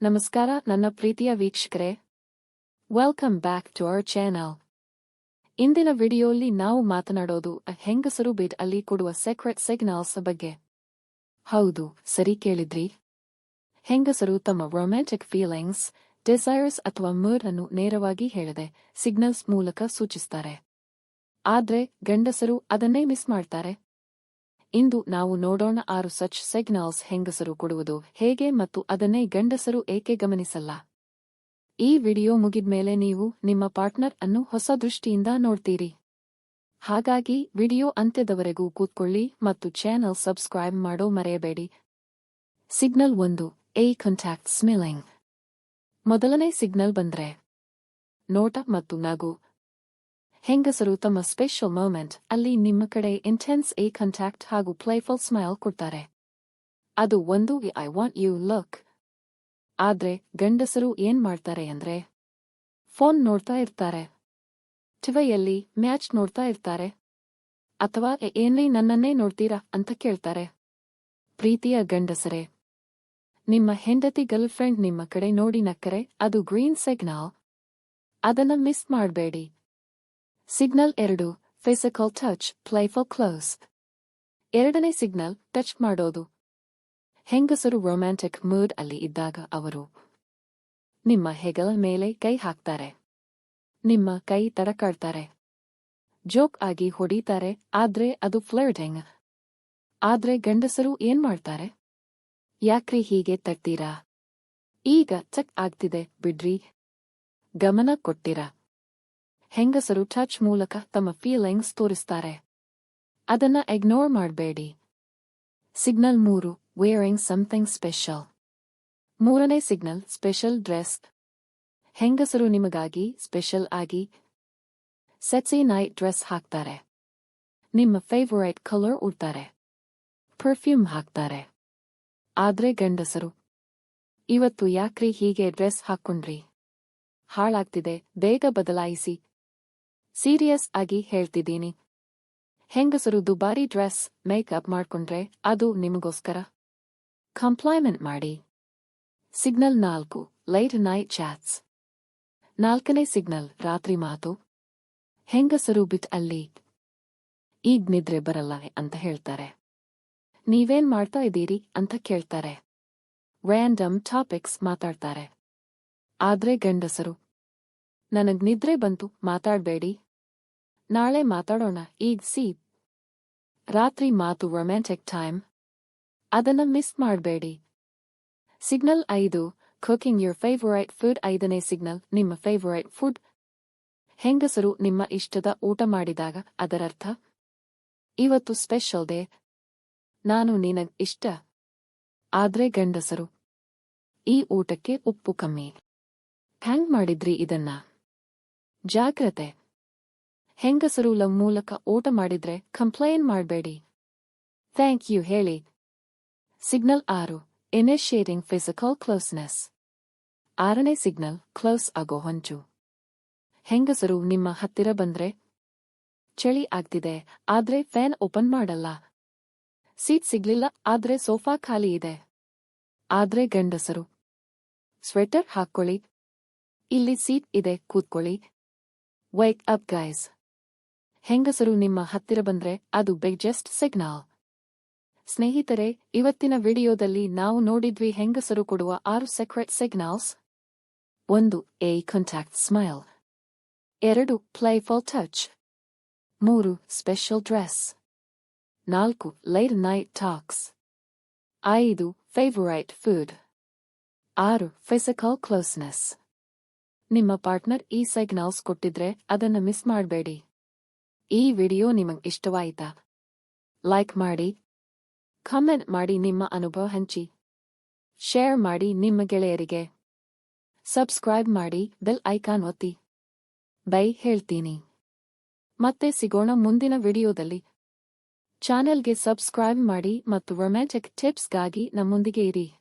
ನಮಸ್ಕಾರ, ನನ್ನ ಪ್ರೀತಿಯ ವೀಕ್ಷಕರೇ. Welcome back to our channel ಇಂದಿನ ವಿಡಿಯೋಲಿ ನಾವು ಮಾತನಾಡೋದು ಹೆಂಗಸರು ಬಿಡ್ ಅಲ್ಲಿ ಕೊಡುವ ಸೆಕ್ರೆಟ್ ಸಿಗ್ನಲ್ಸ್ ಬಗ್ಗೆ. ಹೌದು, ಸರಿ ಕೇಳಿದ್ರಿ. ಹೆಂಗಸರು ತಮ್ಮ ರೊಮ್ಯಾಂಟಿಕ್ ಫೀಲಿಂಗ್ಸ್ ಡಿಸೈರ್ಸ್ ಅಥವಾ ಮೂಡ್ ಅನ್ನು ನೇರವಾಗಿ ಹೇಳದೆ ಸಿಗ್ನಲ್ಸ್ ಮೂಲಕ ಸೂಚಿಸ್ತಾರೆ. ಆದ್ರೆ ಗಂಡಸರು ಅದನ್ನೇ ಮಿಸ್ ಮಾಡ್ತಾರೆ. ಇಂದು ನಾವು ನೋಡೋಣ ಆರು ಸಚ್ ಸಿಗ್ನಲ್ಸ್ ಹೆಂಗಸರು ಕೊಡುವುದು, ಹೇಗೆ ಮತ್ತು ಅದನ್ನೇ ಗಂಡಸರು ಏಕೆ ಗಮನಿಸಲ್ಲ. ಈ ವಿಡಿಯೋ ಮುಗಿದ್ಮೇಲೆ ನೀವು ನಿಮ್ಮ ಪಾರ್ಟ್ನರ್ ಅನ್ನು ಹೊಸ ದೃಷ್ಟಿಯಿಂದ ನೋಡ್ತೀರಿ. ಹಾಗಾಗಿ ವಿಡಿಯೋ ಅಂತ್ಯದವರೆಗೂ ಕೂತ್ಕೊಳ್ಳಿ ಮತ್ತು ಚಾನೆಲ್ ಸಬ್ಸ್ಕ್ರೈಬ್ ಮಾಡೋ ಮರೆಯಬೇಡಿ. ಸಿಗ್ನಲ್ ಒಂದು ಎ ಕಾಂಟ್ಯಾಕ್ಟ್ ಸ್ಮಿಲಿಂಗ್ ಮೊದಲನೇ ಸಿಗ್ನಲ್ ಬಂದ್ರೆ, ನೋಟ ಮತ್ತು ನಗು. ಹೆಂಗಸರು ತಮ್ಮ ಸ್ಪೆಷಲ್ ಮೂಮೆಂಟ್ ಅಲ್ಲಿ ನಿಮ್ಮ ಕಡೆ ಇಂಟೆನ್ಸ್ ಎ ಕಂಟ್ಯಾಕ್ಟ್ ಹಾಗೂ ಪ್ಲೇಫುಲ್ ಸ್ಮೈಲ್ ಕೊಡ್ತಾರೆ. ಅದು ಒಂದು ಐ ವಾಂಟ್ ಯು ಲುಕ್ ಆದ್ರೆ ಗಂಡಸರು ಏನ್ ಮಾಡ್ತಾರೆ ಅಂದ್ರೆ ಫೋನ್ ನೋಡ್ತಾ ಇರ್ತಾರೆ. ಟಿವೈಯಲ್ಲಿ ಮ್ಯಾಚ್ ನೋಡ್ತಾ ಇರ್ತಾರೆ. ಅಥವಾ ಏನ್ಲಿ ನನ್ನನ್ನೇ ನೋಡ್ತೀರಾ? ಅಂತ ಕೇಳ್ತಾರೆ. ಪ್ರೀತಿಯ ಗಂಡಸರೇ, ನಿಮ್ಮ ಹೆಂಡತಿ ಗರ್ಲ್ಫ್ರೆಂಡ್ ನಿಮ್ಮ ಕಡೆ ನೋಡಿ ನಕ್ಕರೆ, ಅದು ಗ್ರೀನ್ ಸಿಗ್ನಲ್ ಅದನ್ನ ಮಿಸ್ ಮಾಡಬೇಡಿ. ಸಿಗ್ನಲ್ ಎರಡು, ಫಿಸಿಕಲ್ ಟಚ್, ಪ್ಲೈಫುಲ್ ಕ್ಲೋಸ್. ಎರಡನೇ ಸಿಗ್ನಲ್, ಟಚ್ ಮಾಡೋದು. ಹೆಂಗಸರು ರೊಮ್ಯಾಂಟಿಕ್ ಮೂಡ್ ಅಲ್ಲಿ ಇದ್ದಾಗ ಅವರು ನಿಮ್ಮ ಹೆಗಲ ಮೇಲೆ ಕೈ ಹಾಕ್ತಾರೆ. ನಿಮ್ಮ ಕೈ ತಡಕಾಡ್ತಾರೆ. ಜೋಕ್ ಆಗಿ ಹೊಡೀತಾರೆ, ಆದ್ರೆ ಅದು ಫ್ಲರ್ಟಿಂಗ್ ಆದ್ರೆ ಗಂಡಸರು ಏನ್ ಮಾಡ್ತಾರೆ? ಯಾಕ್ರಿ ಹೀಗೆ ತಟ್ತೀರಾ ಈಗ ಚಕ್ ಆಗ್ತಿದೆ ಬಿಡ್ರಿ. ಗಮನ ಕೊಟ್ಟಿರ? ಹೆಂಗಸರು ಟಚ್ ಮೂಲಕ ತಮ್ಮ ಫೀಲಿಂಗ್ಸ್ ತೋರಿಸ್ತಾರೆ. ಅದನ್ನ ಇಗ್ನೋರ್ ಮಾಡಬೇಡಿ. ಸಿಗ್ನಲ್ ಮೂರು ವೇರಿಂಗ್ ಸಮಥಿಂಗ್ ಸ್ಪೆಷಲ್ ಮೂರನೇ ಸಿಗ್ನಲ್ ಸ್ಪೆಷಲ್ ಡ್ರೆಸ್ ಹೆಂಗಸರು ನಿಮಗಾಗಿ ಸ್ಪೆಷಲ್ ಆಗಿ ಸೆಟ್ಸಿ ನೈಟ್ ಡ್ರೆಸ್ ಹಾಕ್ತಾರೆ. ನಿಮ್ಮ ಫೇವರೈಟ್ ಕಲರ್ ಉಡ್ತಾರೆ. ಪರ್ಫ್ಯೂಮ್ ಹಾಕ್ತಾರೆ. ಆದ್ರೆ ಗಂಡಸರು, ಇವತ್ತು ಯಾಕ್ರಿ ಹೀಗೆ ಡ್ರೆಸ್ ಹಾಕೊಂಡ್ರಿ? ಹಾಳಾಗ್ತಿದೆ, ಬೇಗ ಬದಲಾಯಿಸಿ. ಸೀರಿಯಸ್ ಆಗಿ ಹೇಳ್ತಿದ್ದೀನಿ. ಹೆಂಗಸರು ದುಬಾರಿ ಡ್ರೆಸ್, ಮೇಕಪ್ ಮಾಡ್ಕೊಂಡ್ರೆ ಅದು ನಿಮಗೋಸ್ಕರ. ಕಂಪ್ಲಾಯ್ಮೆಂಟ್ ಮಾಡಿ. ಸಿಗ್ನಲ್ ನಾಲ್ಕು, ಲೈಟ್ ನೈಟ್ ಚಾಟ್ಸ್. ನಾಲ್ಕನೇ ಸಿಗ್ನಲ್, ರಾತ್ರಿ ಮಾತು. ಹೆಂಗಸರು ಬಿಟ್ ಅಲ್ಲಿ. ಈಗ್ ನಿದ್ರೆ ಬರಲ್ಲ ಅಂತ ಹೇಳ್ತಾರೆ. ನೀವೇನ್ ಮಾಡ್ತಾ ಇದ್ದೀರಿ ಅಂತ ಕೇಳ್ತಾರೆ. ರ್ಯಾಂಡಮ್ ಟಾಪಿಕ್ಸ್ ಮಾತಾಡ್ತಾರೆ. ಆದ್ರೆ ಗಂಡಸರು. ನನಗ್ ನಿದ್ರೆ ಬಂತು, ಮಾತಾಡ್ಬೇಡಿ. ನಾಳೆ ಮಾತಾಡೋಣ, ಈಗ ಸಿ. ರಾತ್ರಿ ಮಾತು ರೊಮ್ಯಾಂಟಿಕ್ ಟೈಮ್ ಅದನ್ನ ಮಿಸ್ ಮಾಡಬೇಡಿ. ಸಿಗ್ನಲ್ ಐದು ಕುಕಿಂಗ್ ಯುವರ್ ಫೇವರೈಟ್ ಫುಡ್ ಐದನೇ ಸಿಗ್ನಲ್ ನಿಮ್ಮ ಫೇವರೈಟ್ ಫುಡ್ ಹೆಂಗಸರು ನಿಮ್ಮ ಇಷ್ಟದ ಊಟ ಮಾಡಿದಾಗ ಅದರರ್ಥ? ಇವತ್ತು ಸ್ಪೆಷಲ್ ಡೇ ನಾನು ನಿನಗ್ ಇಷ್ಟ. ಆದ್ರೆ ಗಂಡಸರು, ಈ ಊಟಕ್ಕೆ ಉಪ್ಪು ಕಮ್ಮಿ. ಹ್ಯಾಂಗ್ ಮಾಡಿದ್ರಿ ಇದನ್ನ? ಜಾಗ್ರತೆ. ಹೆಂಗಸರು ಲ ಮೂಲಕ ಓಟ ಮಾಡಿದ್ರೆ ಕಂಪ್ಲೇನ್ ಮಾಡಬೇಡಿ. ಥ್ಯಾಂಕ್ ಯು ಹೇಳಿ. ಸಿಗ್ನಲ್ ಆರು ಇನಿಷಿಯೇಟಿಂಗ್ ಫಿಸಿಕಲ್ ಕ್ಲೋಸ್ನೆಸ್. ಆರನೇ ಸಿಗ್ನಲ್, ಕ್ಲೋಸ್ ಆಗೋ ಹೊಂಚು. ಹೆಂಗಸರು ನಿಮ್ಮ ಹತ್ತಿರ ಬಂದ್ರೆ? ಚಳಿ ಆಗ್ತಿದೆ, ಆದ್ರೆ ಫ್ಯಾನ್ ಓಪನ್ ಮಾಡಲ್ಲ. ಸೀಟ್ ಸಿಗ್ಲಿಲ್ಲ, ಆದ್ರೆ ಸೋಫಾ ಖಾಲಿ ಇದೆ. ಆದ್ರೆ ಗಂಡಸರು. ಸ್ವೆಟರ್ ಹಾಕೊಳ್ಳಿ ಇಲ್ಲಿ ಸೀಟ್ ಇದೆ, ಕೂತ್ಕೊಳ್ಳಿ. ವೈಕ್ ಅಪ್ ಗೈಸ್ ಹೆಂಗಸರು ನಿಮ್ಮ ಹತ್ತಿರ ಬಂದ್ರೆ ಅದು ಬಿಗ್ಜೆಸ್ಟ್ ಸಿಗ್ನಲ್ ಸ್ನೇಹಿತರೆ, ಇವತ್ತಿನ ವಿಡಿಯೋದಲ್ಲಿ ನಾವು ನೋಡಿದ್ವಿ ಹೆಂಗಸರು ಕೊಡುವ ಆರು ಸೆಕ್ರೆಟ್ ಸಿಗ್ನಲ್ಸ್ ಒಂದು ಎ ಕಾಂಟ್ಯಾಕ್ಟ್ ಸ್ಮೈಲ್ ಎರಡು ಪ್ಲೈಫುಲ್ ಟಚ್ ಮೂರು ಸ್ಪೆಷಲ್ ಡ್ರೆಸ್ ನಾಲ್ಕು ಲೈಟ್ ನೈಟ್ ಟಾಕ್ಸ್ ಐದು ಫೇವರೈಟ್ ಫುಡ್ ಆರು ಫಿಸಿಕಲ್ ಕ್ಲೋಸ್ನೆಸ್ ನಿಮ್ಮ ಪಾರ್ಟ್ನರ್ ಈ ಸಿಗ್ನಲ್ಸ್ ಕೊಟ್ಟಿದ್ರೆ ಅದನ್ನ ಮಿಸ್ ಮಾಡಬೇಡಿ. ಈ ವಿಡಿಯೋ ನಿಮಗೆ ಇಷ್ಟವಾಯಿತಾ? ಲೈಕ್ ಮಾಡಿ. ಕಮೆಂಟ್ ಮಾಡಿ ನಿಮ್ಮ ಅನುಭವ ಹಂಚಿ. ಶೇರ್ ಮಾಡಿ ನಿಮ್ಮ ಗೆಳೆಯರಿಗೆ. ಸಬ್ಸ್ಕ್ರೈಬ್ ಮಾಡಿ ಬೆಲ್ ಐಕಾನ್ ಒತ್ತಿ. ಬೈ ಹೇಳ್ತೀನಿ. ಮತ್ತೆ ಸಿಗೋಣ ಮುಂದಿನ ವಿಡಿಯೋದಲ್ಲಿ. ಚಾನೆಲ್ಗೆ ಸಬ್ಸ್ಕ್ರೈಬ್ ಮಾಡಿ ಮತ್ತು ರೊಮ್ಯಾಂಟಿಕ್ ಟಿಪ್ಸ್ಗಾಗಿ ನಮ್ಮೊಂದಿಗೆ ಇರಿ.